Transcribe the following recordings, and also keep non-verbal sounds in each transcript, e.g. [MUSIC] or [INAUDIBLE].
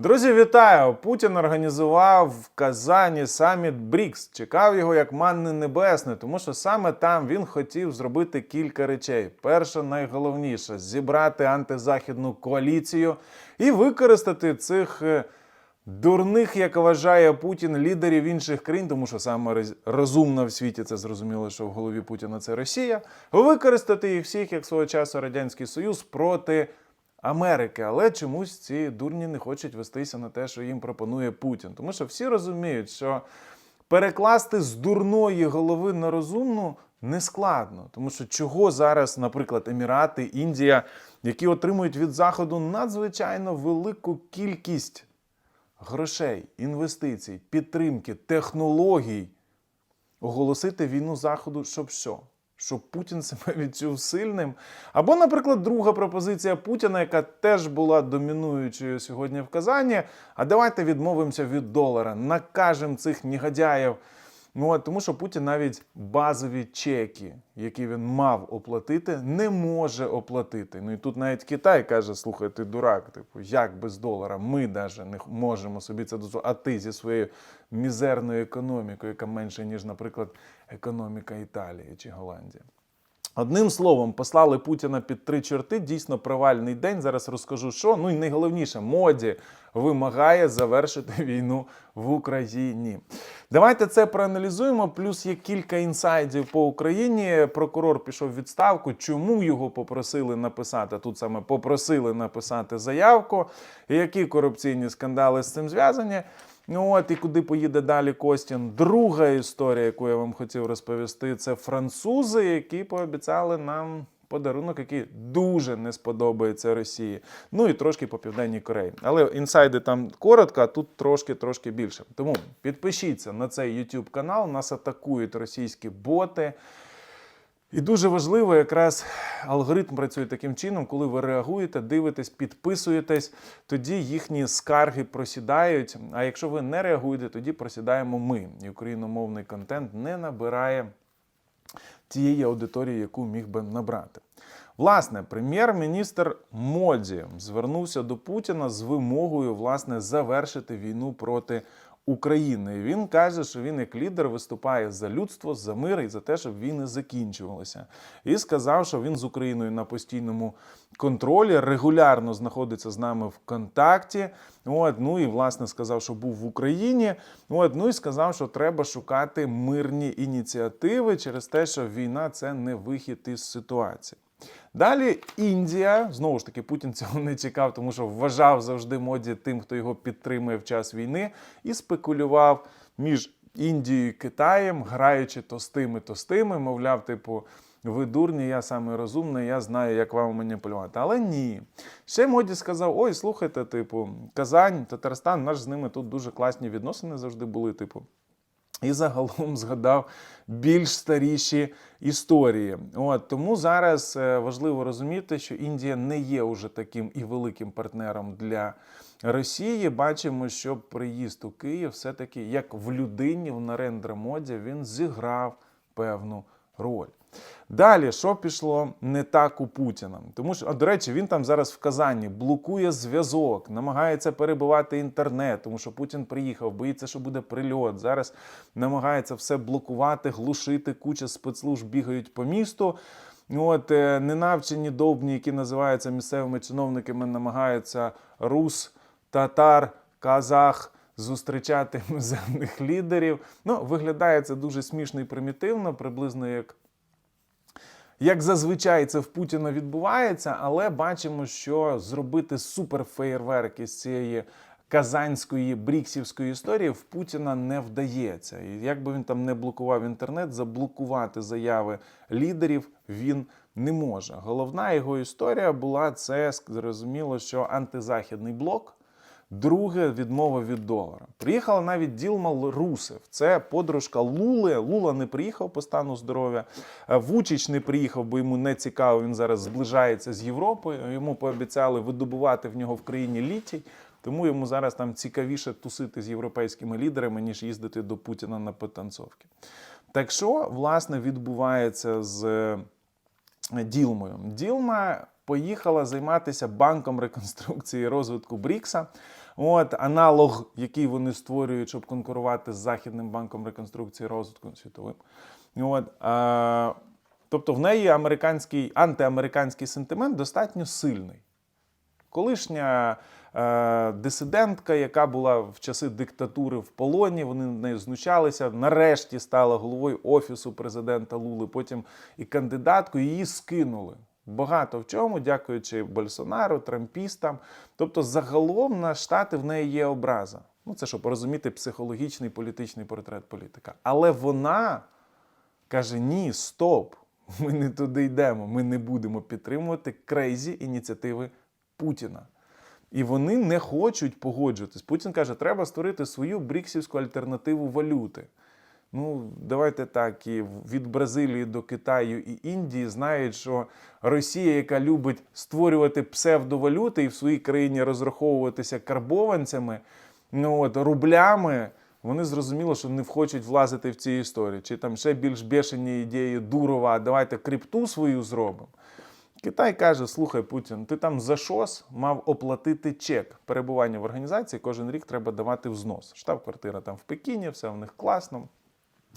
Друзі, вітаю! Путін організував в Казані саміт БРІКС. Чекав його як манни небесне, тому що саме там він хотів зробити кілька речей. Перше, найголовніше зібрати антизахідну коаліцію і використати цих е, дурних, як вважає Путін, лідерів інших країн, тому що саме роз- розумно в світі це зрозуміло, що в голові Путіна це Росія. Використати їх всіх, як свого часу Радянський Союз, проти. Америки, але чомусь ці дурні не хочуть вестися на те, що їм пропонує Путін. Тому що всі розуміють, що перекласти з дурної голови на розумну не складно. Тому що чого зараз, наприклад, Емірати, Індія, які отримують від Заходу надзвичайно велику кількість грошей, інвестицій, підтримки, технологій, оголосити війну Заходу, щоб що? Щоб Путін себе [LAUGHS] відчув сильним. Або, наприклад, друга пропозиція Путіна, яка теж була домінуючою сьогодні в Казані. А давайте відмовимося від долара, накажемо цих негодяїв. Ну, от, тому що Путін навіть базові чеки, які він мав оплатити, не може оплатити. Ну і тут навіть Китай каже: слухай, ти дурак, типу, як без долара? Ми навіть не можемо собі це дозволити. А ти зі своєю мізерною економікою, яка менша, ніж, наприклад, економіка Італії чи Голландії. Одним словом, послали Путіна під три чорти. Дійсно провальний день. Зараз розкажу, що. Ну і найголовніше, моді вимагає завершити [LAUGHS] війну в Україні. Давайте це проаналізуємо. Плюс є кілька інсайдів по Україні. Прокурор пішов в відставку. Чому його попросили написати? Тут саме попросили написати заявку. Які корупційні скандали з цим зв'язані? Ну от і куди поїде далі Костін. Друга історія, яку я вам хотів розповісти, це французи, які пообіцяли нам подарунок, який дуже не сподобається Росії. Ну і трошки по Південній Кореї. Але інсайди там коротко, а тут трошки-трошки більше. Тому підпишіться на цей YouTube канал. Нас атакують російські боти. І дуже важливо, якраз алгоритм працює таким чином, коли ви реагуєте, дивитесь, підписуєтесь, тоді їхні скарги просідають. А якщо ви не реагуєте, тоді просідаємо ми. І україномовний контент не набирає тієї аудиторії, яку міг би набрати. Власне, прем'єр-міністр Моді звернувся до Путіна з вимогою власне завершити війну проти України. Він каже, що він як лідер виступає за людство, за мир і за те, щоб війни закінчувалися. І сказав, що він з Україною на постійному контролі регулярно знаходиться з нами в контакті. От, ну і власне сказав, що був в Україні. От, ну і сказав, що треба шукати мирні ініціативи через те, що війна це не вихід із ситуації. Далі Індія знову ж таки Путін цього не чекав, тому що вважав завжди моді тим, хто його підтримує в час війни, і спекулював між Індією і Китаєм, граючи то з тими, то з тими, мовляв, типу. Ви дурні, я саме розумний, я знаю, як вам маніпулювати. Але ні. Ще моді сказав: ой, слухайте, типу, Казань, Татарстан, наш з ними тут дуже класні відносини завжди були. Типу, і загалом згадав більш старіші історії. От тому зараз е, важливо розуміти, що Індія не є уже таким і великим партнером для Росії. Бачимо, що приїзд у Київ все-таки як в людині в Нарендра Моді він зіграв певну роль. Далі, що пішло не так у Путіна? Тому що, а, до речі, він там зараз в Казані блокує зв'язок, намагається перебивати інтернет, тому що Путін приїхав, боїться, що буде прильот. Зараз намагається все блокувати, глушити. Куча спецслужб бігають по місту. От е, ненавчені довбні, які називаються місцевими чиновниками, намагаються рус, татар, казах зустрічати [LAUGHS] іноземних лідерів. Ну, виглядає це дуже смішно і примітивно, приблизно як як зазвичай це в Путіна відбувається, але бачимо, що зробити суперфеєрверк із цієї казанської бріксівської історії в Путіна не вдається. І як би він там не блокував інтернет, заблокувати заяви лідерів він не може. Головна його історія була це зрозуміло, що антизахідний блок. Друге відмова від долара. Приїхала навіть Ділма Русев. Це подружка Лули. Лула не приїхав по стану здоров'я. Е, Вучич не приїхав, бо йому не цікаво. Він зараз зближається з Європою. Йому пообіцяли видобувати в нього в країні літій. Тому йому зараз там цікавіше тусити з європейськими лідерами, ніж їздити до Путіна на потанцовки. Так що, власне, відбувається з е, Ділмою? Ділма поїхала займатися банком реконструкції і розвитку Брікса. От аналог, який вони створюють, щоб конкурувати з Західним банком реконструкції і розвитку світовим. От, а, тобто в неї американський антиамериканський сентимент достатньо сильний. Колишня е, дисидентка, яка була в часи диктатури в полоні, вони над нею знущалися. Нарешті стала головою офісу президента Лули, потім і кандидаткою, її скинули. Багато в чому, дякуючи Больсонару, трампістам. Тобто, загалом на штати в неї є образа. Ну, це щоб розуміти психологічний політичний портрет політика. Але вона каже: ні, стоп, ми не туди йдемо. Ми не будемо підтримувати крейзі ініціативи Путіна. І вони не хочуть погоджуватись. Путін каже, треба створити свою бріксівську альтернативу валюти. Ну, давайте так, і від Бразилії до Китаю і Індії знають, що Росія, яка любить створювати псевдовалюти і в своїй країні розраховуватися карбованцями, ну от рублями, вони зрозуміло, що не хочуть влазити в ці історії. Чи там ще більш бешені ідеї Дурова, давайте крипту свою зробимо. Китай каже: слухай, Путін, ти там за ШОС мав оплатити чек перебування в організації. Кожен рік треба давати взнос. Штаб-квартира там в Пекіні, все в них класно.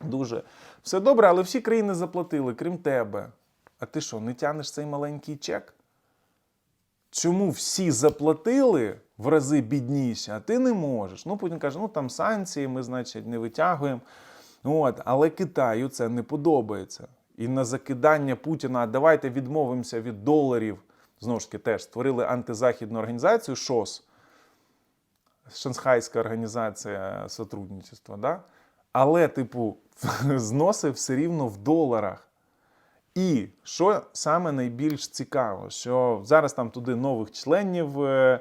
Дуже все добре, але всі країни заплатили, крім тебе. А ти що, не тянеш цей маленький чек? Чому всі заплатили в рази бідніші, а ти не можеш? Ну, Путін каже, ну там санкції, ми, значить, не витягуємо. От, але Китаю це не подобається. І на закидання Путіна, «А давайте відмовимося від доларів. Знову ж таки, теж створили антизахідну організацію ШОС, Шанхайська організація сотрудничества. Да? Але, типу, [LAUGHS] зноси все рівно в доларах. І що саме найбільш цікаво, що зараз там туди нових членів е,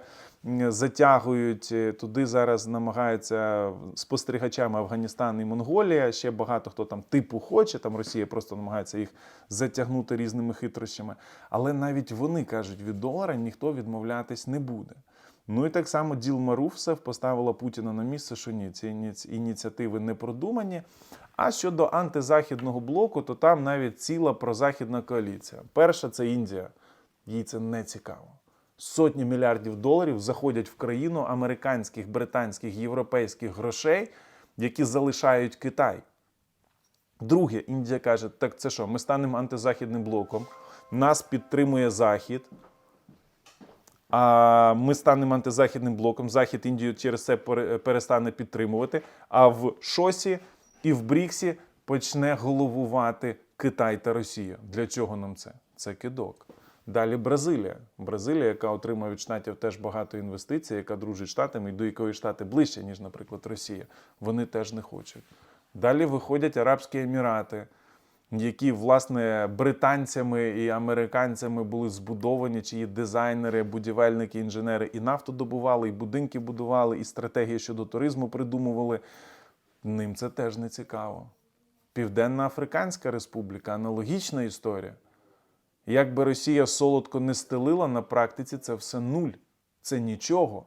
затягують, е, туди зараз намагаються спостерігачами Афганістан і Монголія. Ще багато хто там типу хоче. Там Росія просто намагається їх затягнути різними хитрощами. Але навіть вони кажуть, від долара ніхто відмовлятись не буде. Ну і так само Ділма Руфсев поставила Путіна на місце, що ні, ці ініціативи не продумані. А щодо антизахідного блоку, то там навіть ціла прозахідна коаліція. Перша це Індія. Їй це не цікаво. Сотні мільярдів доларів заходять в країну американських, британських, європейських грошей, які залишають Китай. Друге, Індія каже: так це що, ми станемо антизахідним блоком, нас підтримує Захід. А ми станемо антизахідним блоком. Захід Індію через це перестане підтримувати. А в Шосі і в Бріксі почне головувати Китай та Росія. Для чого нам це? Це кидок. Далі Бразилія. Бразилія, яка отримує від штатів теж багато інвестицій, яка дружить штатами, і до якої штати ближче, ніж, наприклад, Росія. Вони теж не хочуть. Далі виходять Арабські Емірати, які власне британцями і американцями були збудовані, чиї дизайнери, будівельники, інженери і нафту добували, і будинки будували, і стратегії щодо туризму придумували. Ним це теж не цікаво. Південна Африканська Республіка аналогічна історія. Як би Росія солодко не стелила, на практиці це все нуль. Це нічого.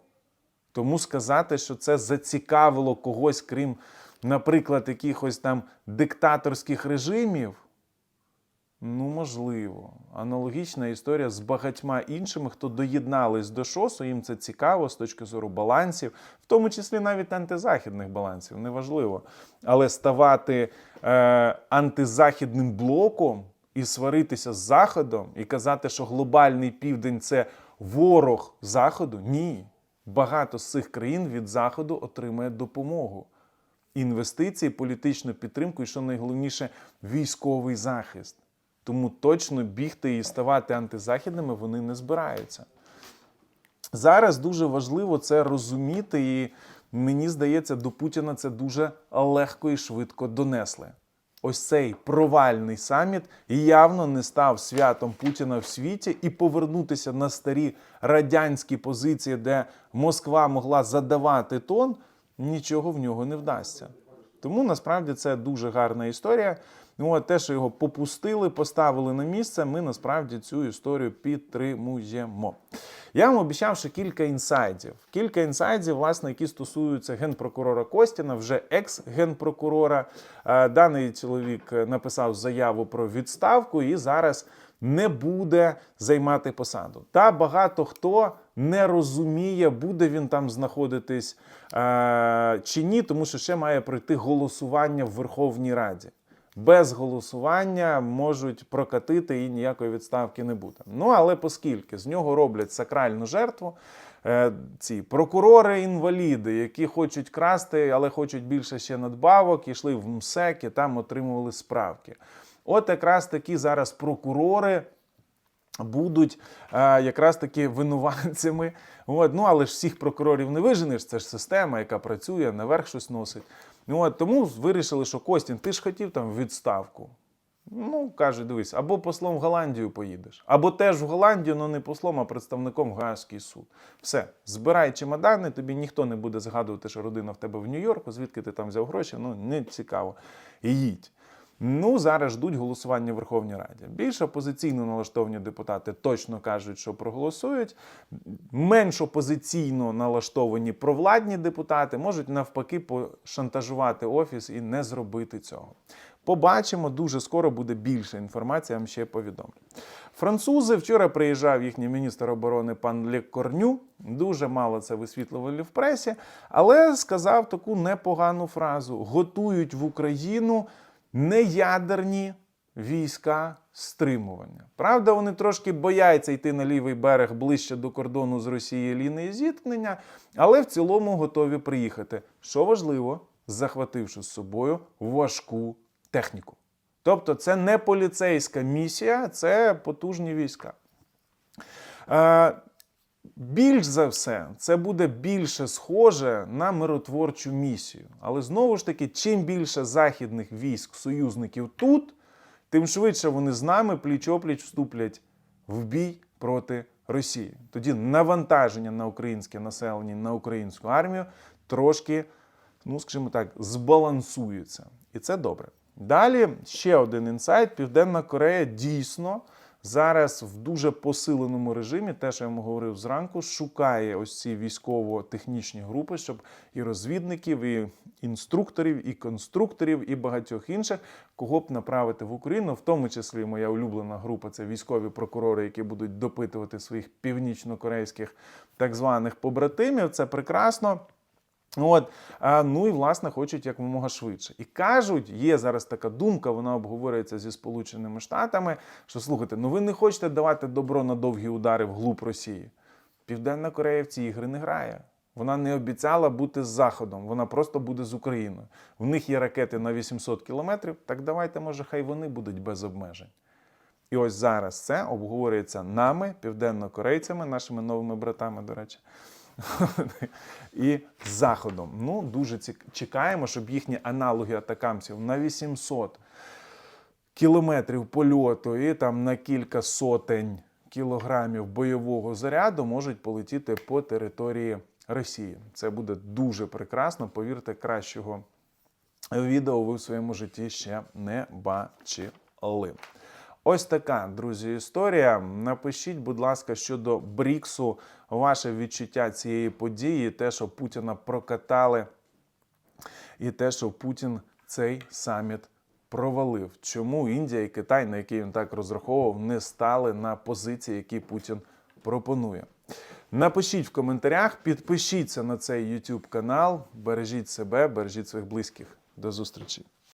Тому сказати, що це зацікавило когось, крім, наприклад, якихось там диктаторських режимів, ну, можливо. Аналогічна історія з багатьма іншими, хто доєднались до ШОСу, їм це цікаво з точки зору балансів, в тому числі навіть антизахідних балансів, неважливо. Але ставати е, антизахідним блоком і сваритися з Заходом, і казати, що глобальний південь це ворог Заходу, ні. Багато з цих країн від Заходу отримує допомогу. Інвестиції, політичну підтримку і, що найголовніше, військовий захист. Тому точно бігти і ставати антизахідними вони не збираються. Зараз дуже важливо це розуміти, і мені здається, до Путіна це дуже легко і швидко донесли. Ось цей провальний саміт явно не став святом Путіна в світі і повернутися на старі радянські позиції, де Москва могла задавати тон, нічого в нього не вдасться. Тому насправді це дуже гарна історія. Ну, а те, що його попустили, поставили на місце, ми насправді цю історію підтримуємо. Я вам обіцяв ще кілька інсайдів. Кілька інсайдів, власне, які стосуються генпрокурора Костіна, вже екс-генпрокурора. Е, Даний чоловік написав заяву про відставку і зараз не буде займати посаду. Та багато хто не розуміє, буде він там знаходитись е, чи ні, тому що ще має пройти голосування в Верховній Раді. Без голосування можуть прокатити і ніякої відставки не буде. Ну але оскільки з нього роблять сакральну жертву, е, ці прокурори-інваліди, які хочуть красти, але хочуть більше ще надбавок, йшли в МСЕК і там отримували справки. От якраз такі зараз прокурори будуть е, якраз таки винуватцями. От, ну, але ж всіх прокурорів не виженеш, це ж система, яка працює, наверх щось носить. От, тому вирішили, що Костін, ти ж хотів там відставку. Ну, каже, дивись, або послом в Голландію поїдеш, або теж в Голландію, але не послом, а представником Гаазький суд. Все, збирай чемодани, тобі ніхто не буде згадувати, що родина в тебе в Нью-Йорку, звідки ти там взяв гроші, ну не цікаво. І їдь. Ну, зараз ждуть голосування в Верховній Раді. Більш опозиційно налаштовані депутати точно кажуть, що проголосують. Менш опозиційно налаштовані провладні депутати можуть навпаки пошантажувати офіс і не зробити цього. Побачимо, дуже скоро буде більше інформації, я вам ще повідомлю. Французи вчора приїжджав їхній міністр оборони пан Ле Корню. Дуже мало це висвітлювали в пресі, але сказав таку непогану фразу: готують в Україну неядерні війська стримування. Правда, вони трошки бояться йти на лівий берег ближче до кордону з Росією лінії зіткнення, але в цілому готові приїхати. Що важливо, захвативши з собою важку техніку. Тобто, це не поліцейська місія, це потужні війська. Більш за все, це буде більше схоже на миротворчу місію. Але знову ж таки, чим більше західних військ, союзників тут, тим швидше вони з нами пліч-опліч вступлять в бій проти Росії. Тоді навантаження на українське населення, на українську армію трошки, ну скажімо так, збалансується. І це добре. Далі ще один інсайт: Південна Корея дійсно зараз в дуже посиленому режимі, те, що я вам говорив зранку, шукає ось ці військово-технічні групи, щоб і розвідників, і інструкторів, і конструкторів, і багатьох інших, кого б направити в Україну, в тому числі моя улюблена група це військові прокурори, які будуть допитувати своїх північно-корейських так званих побратимів. Це прекрасно. От, ну і власне хочуть якомога швидше. І кажуть, є зараз така думка, вона обговорюється зі Сполученими Штатами, що слухайте, ну ви не хочете давати добро на довгі удари вглуб Росії. Південна Корея в ці ігри не грає. Вона не обіцяла бути з Заходом, вона просто буде з Україною. В них є ракети на 800 кілометрів, так давайте, може, хай вони будуть без обмежень. І ось зараз це обговорюється нами, південнокорейцями, нашими новими братами, до речі, і Заходом. Ну, дуже чекаємо, щоб їхні аналоги атакамців на 800 кілометрів польоту і там на кілька сотень кілограмів бойового заряду можуть полетіти по території Росії. Це буде дуже прекрасно. Повірте, кращого відео ви в своєму житті ще не бачили. Ось така, друзі, історія. Напишіть, будь ласка, щодо Бріксу, ваше відчуття цієї події, те, що Путіна прокатали, і те, що Путін цей саміт провалив. Чому Індія і Китай, на які він так розраховував, не стали на позиції, які Путін пропонує. Напишіть в коментарях, підпишіться на цей YouTube канал, бережіть себе, бережіть своїх близьких. До зустрічі!